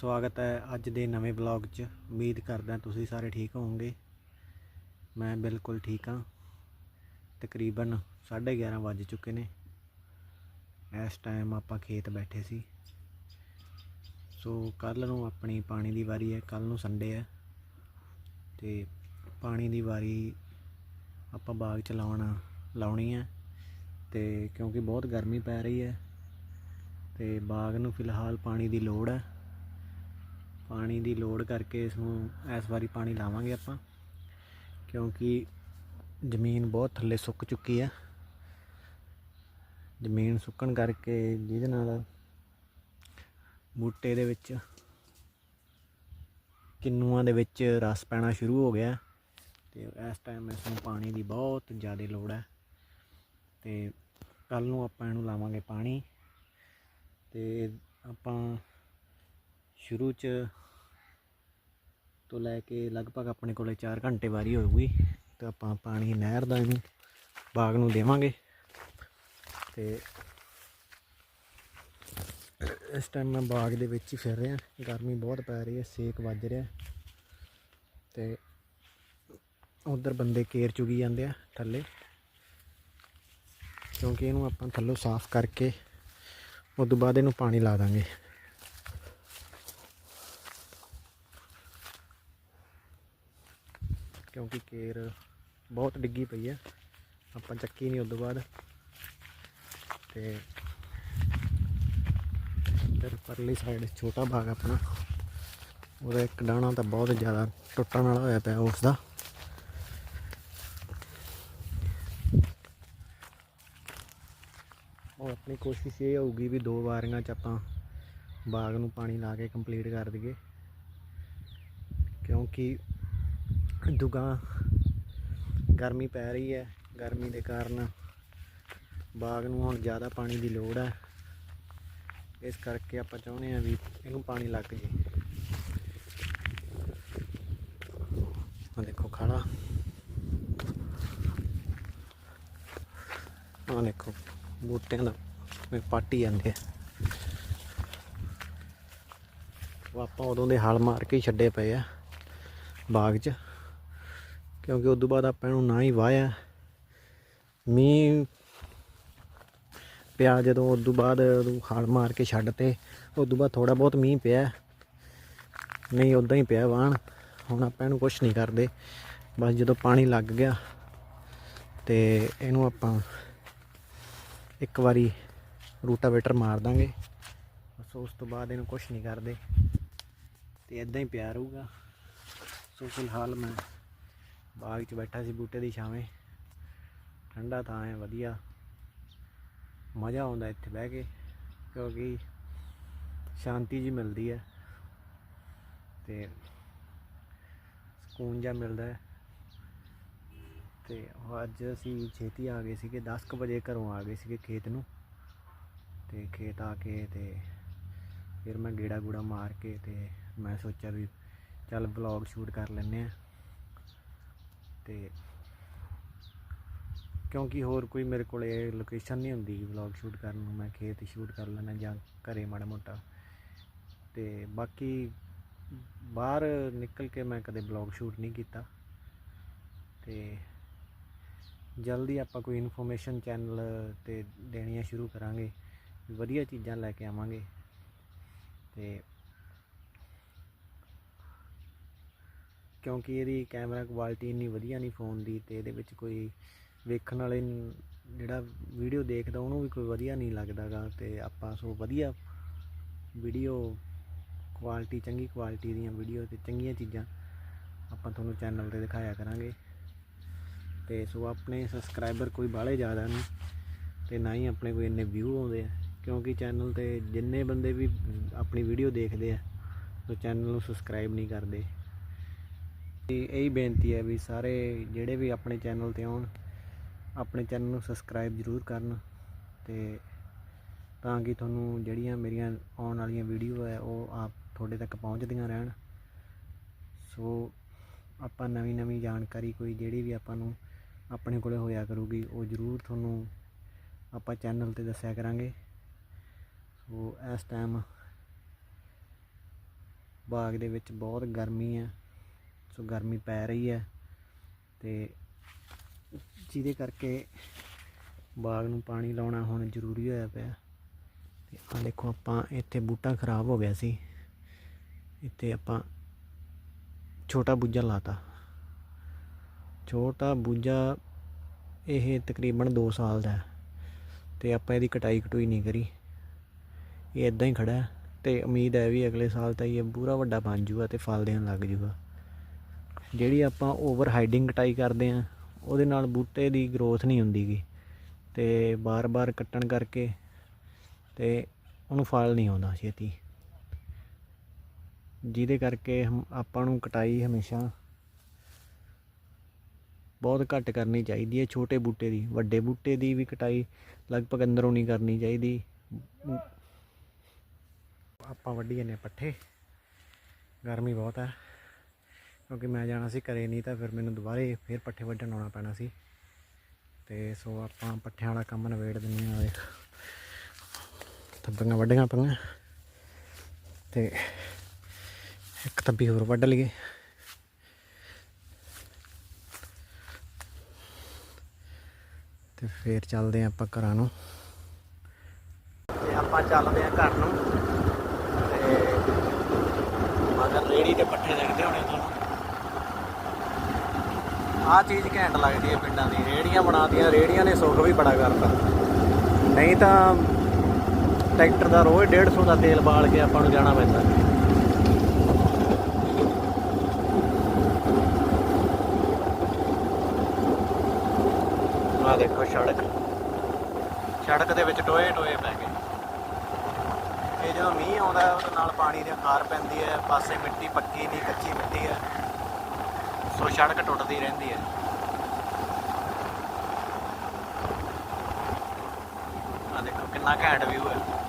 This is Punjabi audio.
ਸਵਾਗਤ ਹੈ ਅੱਜ ਦੇ ਨਵੇਂ ਵਲੌਗ 'ਚ। ਉਮੀਦ ਕਰਦਾ ਤੁਸੀਂ ਸਾਰੇ ਠੀਕ ਹੋਵੋਗੇ। ਮੈਂ ਬਿਲਕੁਲ ਠੀਕ ਹਾਂ। ਤਕਰੀਬਨ 11:30 ਵੱਜ ਚੁੱਕੇ ਨੇ। ਇਸ ਟਾਈਮ ਆਪਾਂ ਖੇਤ ਬੈਠੇ ਸੀ। ਸੋ ਕੱਲ ਨੂੰ ਆਪਣੀ ਪਾਣੀ ਦੀ ਵਾਰੀ ਹੈ। ਕੱਲ ਨੂੰ ਸੰਡੇ ਹੈ। ਤੇ ਪਾਣੀ ਦੀ ਵਾਰੀ ਆਪਾਂ ਬਾਗ ਚ ਲਾਉਣਾ, ਲਾਉਣੀ ਹੈ। ਤੇ ਕਿਉਂਕਿ ਬਹੁਤ ਗਰਮੀ ਪੈ ਰਹੀ ਹੈ। ਤੇ ਬਾਗ ਨੂੰ ਫਿਲਹਾਲ ਪਾਣੀ ਦੀ ਲੋੜ ਹੈ। ਪਾਣੀ ਦੀ ਲੋੜ ਕਰਕੇ ਇਸ ਨੂੰ ਇਸ ਵਾਰੀ ਪਾਣੀ ਲਾਵਾਂਗੇ ਆਪਾਂ, ਕਿਉਂਕਿ ਜ਼ਮੀਨ ਬਹੁਤ ਥੱਲੇ ਸੁੱਕ ਚੁੱਕੀ ਹੈ ਜ਼ਮੀਨ ਸੁੱਕਣ ਕਰਕੇ ਜਿਹਦੇ ਨਾਲ ਬੂਟੇ ਦੇ ਵਿੱਚ ਕਿੰਨੂਆਂ ਦੇ ਵਿੱਚ ਰਸ ਪੈਣਾ ਸ਼ੁਰੂ ਹੋ ਗਿਆ, ਤੇ ਇਸ ਟਾਈਮ ਇਸ ਨੂੰ ਪਾਣੀ ਦੀ ਬਹੁਤ ਜ਼ਿਆਦਾ ਲੋੜ ਹੈ ਤੇ ਕੱਲ ਨੂੰ ਆਪਾਂ ਇਹਨੂੰ ਲਾਵਾਂਗੇ ਪਾਣੀ, ਤੇ ਆਪਾਂ ਸ਼ੁਰੂ ਚ ਤੋਂ ਲੈ ਕੇ ਲਗਭਗ ਆਪਣੇ ਕੋਲੇ 4 ਘੰਟੇ ਵਾਰੀ ਹੋਊਗੀ ਤੇ ਆਪਾਂ ਪਾਣੀ ਨਹਿਰ ਦਾ ਇਹਨੂੰ ਬਾਗ ਨੂੰ ਦੇਵਾਂਗੇ। ਤੇ ਇਸ ਟਾਈਮ ਮੈਂ ਬਾਗ ਦੇ ਵਿੱਚ ਹੀ ਫਿਰ ਰਿਹਾ। ਗਰਮੀ ਬਹੁਤ ਪੈ ਰਹੀ ਹੈ, ਸੇਕ ਵੱਜ ਰਿਹਾ। ਤੇ ਉਧਰ ਬੰਦੇ ਕੇਰ ਚੁਗੀ ਜਾਂਦੇ ਆ ਥੱਲੇ। ਕਿਉਂਕਿ ਇਹਨੂੰ ਆਪਾਂ ਥੱਲੋਂ ਸਾਫ਼ ਕਰਕੇ ਉਸ ਤੋਂ ਬਾਅਦ ਇਹਨੂੰ ਪਾਣੀ ਲਾ ਦਾਂਗੇ। ਕਿਉਂਕਿ ਕੇਰ ਬਹੁਤ ਡਿੱਗੀ ਪਈ ਹੈ ਆਪਾਂ ਚੱਕੀ ਨਹੀਂ ਉਸ ਤੋਂ ਬਾਅਦ। ਤੇ ਇੱਧਰ ਪਰਲੀ ਸਾਈਡ ਛੋਟਾ ਬਾਗ ਆਪਣਾ। ਉਹਦਾ ਇੱਕ ਡਾਣਾ ਤਾਂ ਬਹੁਤ ਜ਼ਿਆਦਾ ਟੁੱਟਣ ਵਾਲਾ ਹੋਇਆ ਪਿਆ ਉਸ ਦਾ ਉਹ ਆਪਣੀ ਕੋਸ਼ਿਸ਼ ਇਹ ਹੋਊਗੀ ਵੀ ਦੋ ਵਾਰੀਆਂ ਚ ਆਪਾਂ ਬਾਗ ਨੂੰ ਪਾਣੀ ਲਾ ਕੇ ਕੰਪਲੀਟ ਕਰ ਦਈਏ। ਕਿਉਂਕਿ ਦੁਗਾ ਗਰਮੀ ਪੈ ਰਹੀ ਹੈ। ਗਰਮੀ ਦੇ ਕਾਰਨ ਬਾਗ ਨੂੰ ਹੁਣ ਜ਼ਿਆਦਾ ਪਾਣੀ ਦੀ ਲੋੜ ਹੈ। ਇਸ ਕਰਕੇ ਆਪਾਂ ਚਾਹੁੰਦੇ ਹਾਂ ਵੀ ਇਹਨੂੰ ਪਾਣੀ ਲੱਗ ਜੇ। ਆ ਦੇਖੋ ਖਾਲਾ ਆ ਦੇਖੋ ਬੂਟਿਆਂ ਦਾ ਵੀ ਪਾਟੀ ਜਾਂਦੇ ਆ। ਆਪਾਂ ਉਦੋਂ ਦੇ ਹਲ ਮਾਰ ਕੇ ਹੀ ਛੱਡੇ ਪਏ ਆ ਬਾਗ 'ਚ। ਕਿਉਂਕਿ ਉਸ ਤੋਂ ਬਾਅਦ ਆਪਾਂ ਇਹਨੂੰ ਨਾ ਹੀ ਵਾਇਆ ਮੀਂਹ ਪਿਆ ਜਦੋਂ ਉਸ ਤੋਂ ਬਾਅਦ ਉਹਨੂੰ ਹਲ ਮਾਰ ਕੇ ਛੱਡ ਤੇ ਉਸ ਤੋਂ ਬਾਅਦ ਥੋੜਾ ਬਹੁਤ ਮੀਂਹ ਪਿਆ। ਨਹੀਂ, ਉਦਾਂ ਹੀ ਪਿਆ ਵਾਣ ਹੁਣ ਆਪਾਂ ਇਹਨੂੰ ਕੁਝ ਨਹੀਂ ਕਰਦੇ। ਬਸ ਜਦੋਂ ਪਾਣੀ ਲੱਗ ਗਿਆ ਤੇ ਇਹਨੂੰ ਆਪਾਂ ਇੱਕ ਵਾਰੀ ਰੂਟਾਵੇਟਰ ਮਾਰ ਦਾਂਗੇ। ਬਸ ਉਸ ਤੋਂ ਬਾਅਦ ਇਹਨੂੰ ਕੁਝ ਨਹੀਂ ਕਰਦੇ। ਤੇ ਇਦਾਂ ਹੀ ਪਿਆ ਰਹੂਗਾ। ਸੋ ਫਿਲਹਾਲ ਮੈਂ ਬਾਗ 'ਚ ਬੈਠਾ ਸੀ ਬੂਟੇ ਦੀ ਛਾਵੇਂ। ਠੰਡਾ ਥਾਂ ਹੈ, ਵਧੀਆ। ਮਜ਼ਾ ਆਉਂਦਾ ਇੱਥੇ ਬਹਿ ਕੇ, ਕਿਉਂਕਿ ਸ਼ਾਂਤੀ ਜੀ ਮਿਲਦੀ ਹੈ। ਤੇ ਸਕੂਨ ਜਿਹਾ ਮਿਲਦਾ ਹੈ। ਤੇ ਅੱਜ ਅਸੀਂ ਛੇਤੀ ਆ ਗਏ ਸੀਗੇ 10:00 ਵਜੇ ਘਰੋਂ ਆ ਗਏ ਸੀਗੇ ਖੇਤ ਨੂੰ। ਤੇ ਖੇਤ ਆ ਕੇ ਤੇ ਫਿਰ ਮੈਂ ਗੇੜਾ ਗੂੜਾ ਮਾਰ ਕੇ ਤੇ ਮੈਂ ਸੋਚਿਆ ਵੀ ਚੱਲ ਵਲੌਗ ਸ਼ੂਟ ਕਰ ਲੈਨੇ ਆ ਤੇ ਕਿਉਂਕਿ ਹੋਰ ਕੋਈ ਮੇਰੇ ਕੋਲ ਇਹ ਲੋਕੇਸ਼ਨ ਨਹੀਂ ਹੁੰਦੀ ਵਲੌਗ ਸ਼ੂਟ ਕਰਨ ਨੂੰ, ਮੈਂ ਖੇਤ ਸ਼ੂਟ ਕਰ ਲੈਣਾ ਜਾਂ ਘਰੇ ਮਾੜਾ ਮੋਟਾ। ਤੇ ਬਾਕੀ ਬਾਹਰ ਨਿਕਲ ਕੇ ਮੈਂ ਕਦੇ ਵਲੌਗ ਸ਼ੂਟ ਨਹੀਂ ਕੀਤਾ। ਤੇ ਜਲਦੀ ਆਪਾਂ ਕੋਈ ਇਨਫੋਰਮੇਸ਼ਨ ਚੈਨਲ ਤੇ ਦੇਣੀਆਂ ਸ਼ੁਰੂ ਕਰਾਂਗੇ, ਵਧੀਆ ਚੀਜ਼ਾਂ ਲੈ ਕੇ ਆਵਾਂਗੇ। ਤੇ ਕਿਉਂਕਿ ਇਹਦੀ ਕੈਮਰਾ ਕੁਆਲਿਟੀ ਇੰਨੀ ਵਧੀਆ ਨਹੀਂ ਫੋਨ ਦੀ ਤੇ ਇਹਦੇ ਵਿੱਚ ਕੋਈ ਵੇਖਣ ਵਾਲੇ ਜਿਹੜਾ ਵੀਡੀਓ ਦੇਖਦਾ ਉਹਨੂੰ ਵੀ ਕੋਈ ਵਧੀਆ ਨਹੀਂ ਲੱਗਦਾਗਾ ਤੇ ਆਪਾਂ ਸੋ ਵਧੀਆ ਵੀਡੀਓ ਕੁਆਲਿਟੀ, ਚੰਗੀ ਕੁਆਲਿਟੀ ਦੀਆਂ ਵੀਡੀਓ ਤੇ ਚੰਗੀਆਂ ਚੀਜ਼ਾਂ ਆਪਾਂ ਤੁਹਾਨੂੰ ਚੈਨਲ ਤੇ ਦਿਖਾਇਆ ਕਰਾਂਗੇ। ਤੇ ਸੋ ਆਪਣੇ ਸਬਸਕ੍ਰਾਈਬਰ ਕੋਈ ਬਾਹਲੇ ਜ਼ਿਆਦਾ ਨਹੀਂ ਤੇ ਨਾ ਹੀ ਆਪਣੇ ਕੋਈ ਇੰਨੇ ਵਿਊ ਆਉਂਦੇ ਆ, ਕਿਉਂਕਿ ਚੈਨਲ ਤੇ ਜਿੰਨੇ ਬੰਦੇ ਵੀ ਆਪਣੀ ਵੀਡੀਓ ਦੇਖਦੇ ਆ ਉਹ ਚੈਨਲ ਨੂੰ ਸਬਸਕ੍ਰਾਈਬ ਨਹੀਂ ਕਰਦੇ। ਇਹੀ ਬੇਨਤੀ ਹੈ ਵੀ ਸਾਰੇ ਜਿਹੜੇ ਵੀ ਆਪਣੇ ਚੈਨਲ ਤੇ ਆਉਣ, ਆਪਣੇ ਚੈਨਲ ਨੂੰ ਸਬਸਕ੍ਰਾਈਬ ਜ਼ਰੂਰ ਕਰਨ ਤੇ ਤਾਂ ਕਿ ਤੁਹਾਨੂੰ ਜਿਹੜੀਆਂ ਮੇਰੀਆਂ ਆਉਣ ਵਾਲੀਆਂ ਵੀਡੀਓ ਹੈ, ਉਹ ਆਪ ਤੁਹਾਡੇ ਤੱਕ ਪਹੁੰਚਦੀਆਂ ਰਹਿਣ। ਸੋ ਆਪਾਂ ਨਵੀਂ ਨਵੀਂ ਜਾਣਕਾਰੀ ਕੋਈ ਜਿਹੜੀ ਵੀ ਆਪਾਂ ਨੂੰ ਆਪਣੇ ਕੋਲੇ ਹੋਇਆ ਕਰੂਗੀ, ਉਹ ਜ਼ਰੂਰ ਤੁਹਾਨੂੰ ਆਪਾਂ ਚੈਨਲ ਤੇ ਦੱਸਿਆ ਕਰਾਂਗੇ। ਸੋ ਇਸ ਟਾਈਮ ਬਾਗ ਦੇ ਵਿੱਚ ਬਹੁਤ ਗਰਮੀ ਹੈ। ਸੋ ਗਰਮੀ ਪੈ ਰਹੀ ਹੈ ਤੇ ਜਿਹਦੇ ਕਰਕੇ ਬਾਗ ਨੂੰ ਪਾਣੀ ਲਾਉਣਾ ਹੁਣ ਜ਼ਰੂਰੀ ਹੋਇਆ ਪਿਆ। ਤੇ ਆ ਦੇਖੋ ਆਪਾਂ ਇੱਥੇ ਬੂਟਾ ਖਰਾਬ ਹੋ ਗਿਆ ਸੀ। ਇੱਥੇ ਆਪਾਂ ਛੋਟਾ ਬੂਝਾ ਲਾਤਾ। ਛੋਟਾ ਬੂਝਾ ਇਹ ਤਕਰੀਬਨ 2 ਸਾਲ ਦਾ ਹੈ ਤੇ ਆਪਾਂ ਇਹਦੀ ਕਟਾਈ ਕਟੂਈ ਨਹੀਂ ਕਰੀ। ਇਹ ਇਦਾਂ ਹੀ ਖੜਾ ਹੈ ਤੇ ਉਮੀਦ ਹੈ ਵੀ ਅਗਲੇ ਸਾਲ ਤਾਂ ਇਹ ਪੂਰਾ ਵੱਡਾ ਬਣ ਜੂਗਾ ਤੇ ਫਲ ਦੇਣ ਲੱਗ ਜੂਗਾ। ਜਿਹੜੀ ਆਪਾਂ ਓਵਰ ਹਾਈਡਿੰਗ ਕਟਾਈ ਕਰਦੇ ਆ ਉਹਦੇ ਨਾਲ ਬੂਟੇ ਦੀ ਗਰੋਥ ਨਹੀਂ ਹੁੰਦੀਗੀ ਤੇ ਬਾਰ-ਬਾਰ ਕੱਟਣ ਕਰਕੇ ਤੇ ਉਹਨੂੰ ਫਲ ਨਹੀਂ ਆਉਂਦਾ ਛੇਤੀ। ਜਿਹਦੇ ਕਰਕੇ ਹਮ- ਆਪਾਂ ਨੂੰ ਕਟਾਈ ਹਮੇਸ਼ਾ ਬਹੁਤ ਘੱਟ ਕਰਨੀ ਚਾਹੀਦੀ ਹੈ, ਛੋਟੇ ਬੂਟੇ ਦੀ। ਵੱਡੇ ਬੂਟੇ ਦੀ ਵੀ ਕਟਾਈ ਲਗਭਗ ਅੰਦਰੋਂ ਨਹੀਂ ਕਰਨੀ ਚਾਹੀਦੀ। ਆਪਾਂ ਵੱਢੀ ਜਾਂਦੇ ਹਾਂ ਪੱਠੇ। ਗਰਮੀ ਬਹੁਤ ਹੈ ਕਿਉਂਕਿ ਮੈਂ ਜਾਣਾ ਸੀ ਘਰੇ ਨਹੀਂ ਤਾਂ ਫਿਰ ਮੈਨੂੰ ਦੁਬਾਰੇ ਫਿਰ ਪੱਠੇ ਵੱਢਣ ਆਉਣਾ ਪੈਣਾ ਸੀ। ਤੇ ਸੋ ਆਪਾਂ ਪੱਠਿਆਂ ਵਾਲਾ ਕੰਮ ਨਵੇੜ ਦਿੰਦੇ ਹਾਂ ਦੇਖ। ਤੱਬੀਆਂ ਵੱਢੀਆਂ ਪਈਆਂ। ਤੇ ਇੱਕ ਤੱਬੀ ਹੋਰ ਵੱਢ ਲਈਏ। ਤੇ ਫੇਰ ਚੱਲਦੇ ਹਾਂ ਆਪਾਂ ਘਰਾਂ ਨੂੰ। ਤੇ ਆਪਾਂ ਚੱਲਦੇ ਹਾਂ ਘਰ ਨੂੰ। ਤੇ ਮਗਰ ਰੇੜੀ ਤੇ ਪੱਠੇ ਦੇਖਦੇ ਹੋਣੇ ਤੁਹਾਨੂੰ ਆਹ ਚੀਜ਼ ਘੈਂਟ ਲੱਗਦੀ ਹੈ ਪਿੰਡਾਂ ਦੀ ਰੇੜੀਆਂ ਬਣਾਤੀਆਂ ਰੇੜੀਆਂ ਨੇ ਸੁੱਖ ਵੀ ਬੜਾ ਕਰਤਾ। ਨਹੀਂ ਤਾਂ ਟਰੈਕਟਰ ਦਾ ਰੋਜ਼ 150 ਦਾ ਤੇਲ ਬਾਲ ਕੇ ਆਪਾਂ ਨੂੰ ਜਾਣਾ ਪੈਂਦਾ। ਆ ਦੇਖੋ ਸੜਕ। ਸੜਕ ਦੇ ਵਿੱਚ ਟੋਏ ਟੋਏ ਪੈ ਗਏ। ਇਹ ਜਦੋਂ ਮੀਂਹ ਆਉਂਦਾ ਉਹਦੇ ਨਾਲ ਪਾਣੀ ਦੀ ਖਾਰ ਪੈਂਦੀ ਹੈ, ਪਾਸੇ ਮਿੱਟੀ ਪੱਕੀ ਨਹੀਂ, ਕੱਚੀ ਮਿੱਟੀ ਹੈ। ਸੋ ਸੜਕ ਟੁੱਟਦੀ ਰਹਿੰਦੀ ਹੈ। ਆ ਦੇਖੋ ਕਿੰਨਾ ਘੈਂਟ ਵਿਊ ਹੈ।